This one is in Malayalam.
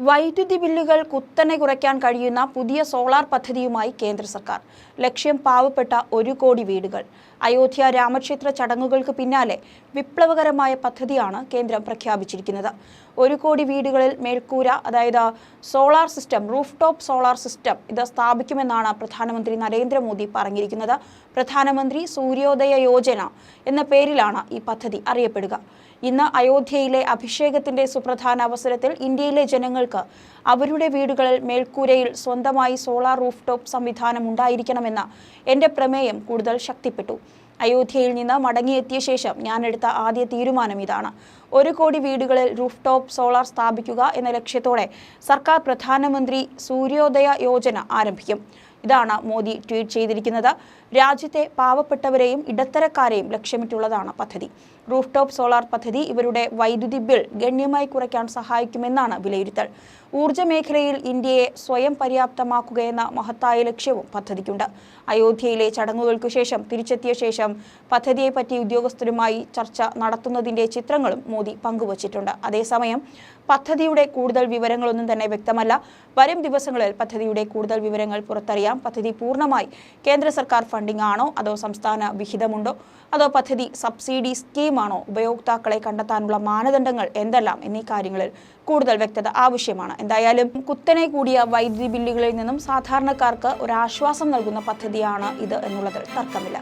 വൈദ്യുതി ബില്ലുകൾ കുത്തനെ കുറയ്ക്കാൻ കഴിയുന്ന പുതിയ സോളാർ പദ്ധതിയുമായി കേന്ദ്ര സർക്കാർ. ലക്ഷ്യം പാവപ്പെട്ട ഒരു കോടി വീടുകൾ. അയോധ്യ രാമക്ഷേത്ര ചടങ്ങുകൾക്ക് പിന്നാലെ വിപ്ലവകരമായ പദ്ധതിയാണ് കേന്ദ്രം പ്രഖ്യാപിച്ചിരിക്കുന്നത്. ഒരു കോടി വീടുകളിൽ മേൽക്കൂര അതായത് solar system roof top solar system ഇത് സ്ഥാപിക്കുമെന്നാണ് പ്രധാനമന്ത്രി നരേന്ദ്രമോദി പറഞ്ഞിരിക്കുന്നത്. പ്രധാനമന്ത്രി സൂര്യോദയ യോജന എന്ന പേരിലാണ് ഈ പദ്ധതി അറിയപ്പെടുക. ഇന്ന് അയോധ്യയിലെ അഭിഷേകത്തിന്റെ സുപ്രധാന അവസരത്തിൽ ഇന്ത്യയിലെ ജനങ്ങൾക്ക് അവരുടെ വീടുകളിൽ മേൽക്കൂരയിൽ സ്വന്തമായി സോളാർ റൂഫ് ടോപ്പ് സംവിധാനം ഉണ്ടായിരിക്കണമെന്ന എന്റെ പ്രമേയം കൂടുതൽ ശക്തിപ്പെട്ടു. അയോധ്യയിൽ നിന്ന് മടങ്ങിയെത്തിയ ശേഷം ഞാൻ എടുത്ത ആദ്യ തീരുമാനം ഇതാണ്. ഒരു കോടി വീടുകളിൽ റൂഫ് ടോപ്പ് സോളാർ സ്ഥാപിക്കുക എന്ന ലക്ഷ്യത്തോടെ സർക്കാർ പ്രധാനമന്ത്രി സൂര്യോദയ യോജന ആരംഭിക്കും. ഇതാണ് മോദി ട്വീറ്റ് ചെയ്തിരിക്കുന്നത്. രാജ്യത്തെ പാവപ്പെട്ടവരെയും ഇടത്തരക്കാരെയും ലക്ഷ്യമിട്ടുള്ളതാണ് പദ്ധതി. റൂഫ് ടോപ്പ് സോളാർ പദ്ധതി ഇവരുടെ വൈദ്യുതി ബിൽ ഗണ്യമായി കുറയ്ക്കാൻ സഹായിക്കുമെന്നാണ് വിലയിരുത്തൽ. ഊർജ മേഖലയിൽ ഇന്ത്യയെ സ്വയം പര്യാപ്തമാക്കുകയെന്ന മഹത്തായ ലക്ഷ്യവും പദ്ധതിക്കുണ്ട്. അയോധ്യയിലെ ചടങ്ങുകൾക്കു ശേഷം തിരിച്ചെത്തിയ ശേഷം പദ്ധതിയെപ്പറ്റി ഉദ്യോഗസ്ഥരുമായി ചർച്ച നടത്തുന്നതിന്റെ ചിത്രങ്ങളും മോദി പങ്കുവച്ചിട്ടുണ്ട്. അതേസമയം പദ്ധതിയുടെ കൂടുതൽ വിവരങ്ങളൊന്നും തന്നെ വ്യക്തമല്ല. വരും ദിവസങ്ങളിൽ പദ്ധതിയുടെ കൂടുതൽ വിവരങ്ങൾ പുറത്തറിയാം. പദ്ധതി പൂർണമായി കേന്ദ്ര സർക്കാർ ഫണ്ടിംഗ് ആണോ? അതോ സംസ്ഥാന വിഹിതമുണ്ടോ? അതോ പദ്ധതി സബ്സിഡി സ്കീമാണോ? ഉപയോക്താക്കളെ കണ്ടെത്താനുള്ള മാനദണ്ഡങ്ങൾ എന്തെല്ലാം? എന്നീ കാര്യങ്ങളിൽ കൂടുതൽ വ്യക്തത ആവശ്യമാണ്. എന്തായാലും കുത്തനെ കൂടിയ വൈദ്യുതി ബില്ലുകളിൽ നിന്നും സാധാരണക്കാർക്ക് ഒരാശ്വാസം നൽകുന്ന പദ്ധതിയാണ് ഇത് എന്നുള്ളതിൽ തർക്കമില്ല.